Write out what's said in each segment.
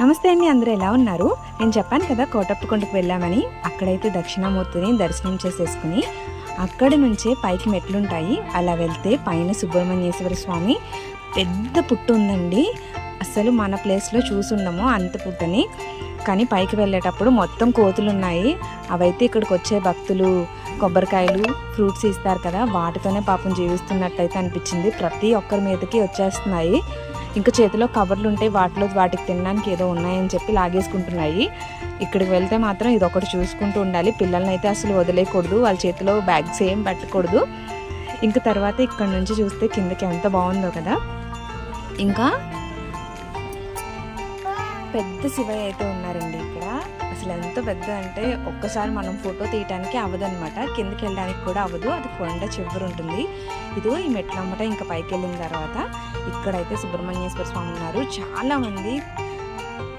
నమస్తే అండి అందరూ ఎలా ఉన్నారు? నేను చెప్పాను కదా కోటప్పకొండకు వెళ్ళామని. అక్కడైతే దక్షిణామూర్తిని దర్శనం చేసేసుకుని అక్కడి నుంచే పైకి మెట్లుంటాయి. అలా వెళ్తే పైన సుబ్రహ్మణ్యేశ్వర స్వామి. పెద్ద పుట్టు ఉందండి. అసలు మన ప్లేస్లో చూసుండము అంత పుట్టని. కానీ పైకి వెళ్ళేటప్పుడు మొత్తం కోతులు ఉన్నాయి అవైతే ఇక్కడికి వచ్చే భక్తులు కొబ్బరికాయలు ఫ్రూట్స్ ఇస్తారు కదా వాటితోనే పాపం జీవిస్తున్నట్టయితే అనిపించింది. ప్రతి ఒక్కరి మీదకి వచ్చేస్తున్నాయి. ఇంకా చేతిలో కవర్లు ఉంటాయి వాటిలో వాటికి తినడానికి ఏదో ఉన్నాయని చెప్పి లాగేసుకుంటున్నాయి. ఇక్కడికి వెళ్తే మాత్రం ఇది ఒకటి చూసుకుంటూ ఉండాలి. పిల్లల్ని అయితే అసలు వదిలేయకూడదు. వాళ్ళ చేతిలో బ్యాగ్స్ ఏం పెట్టకూడదు. ఇంకా తర్వాత ఇక్కడ నుంచి చూస్తే కిందకి ఎంత బాగుందో కదా. ఇంకా పెద్ద శివయ్య అయితే ఉన్నారండి ఇక్కడ. అసలు ఎంత పెద్ద అంటే ఒక్కసారి మనం ఫోటో తీయడానికి అవ్వదనమాట కిందకి వెళ్ళడానికి కూడా అవ్వదు అది కొండ చివరి ఉంటుంది. ఇదో ఈ మెట్లమ్మట ఇంకా పైకి వెళ్ళిన తర్వాత ఇక్కడైతే సుబ్రహ్మణ్యేశ్వర స్వామి ఉన్నారు. చాలామంది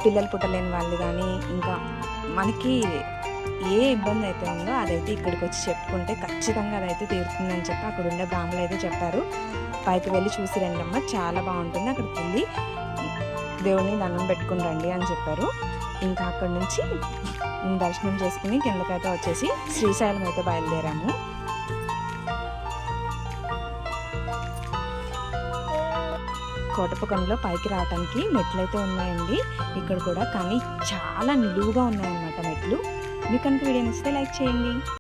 పిల్లలు పుట్టలేని వాళ్ళు కానీ ఇంకా మనకి ఏ ఇబ్బంది అయితే ఉందో అదైతే ఇక్కడికి వచ్చి చెప్పుకుంటే ఖచ్చితంగా అదైతే తీరుతుందని చెప్పి అక్కడ ఉండే బ్రాహ్మణులు అయితే చెప్పారు. పైకి వెళ్ళి చూసి రండమ్మ చాలా బాగుంటుంది అక్కడికి వెళ్ళి దేవుడిని దండం పెట్టుకుని రండి అని చెప్పారు. ఇంకా అక్కడి నుంచి దర్శనం చేసుకుని కిందకైతే వచ్చేసి శ్రీశైలం అయితే బయలుదేరాము. కోటపకంలో పైకి రావడానికి మెట్లు అయితే ఉన్నాయండి. ఇక్కడ కూడా కానీ చాలా నిలువుగా ఉన్నాయన్నమాట మెట్లు. మీకు కనుక వీడియో నచ్చితే లైక్ చేయండి.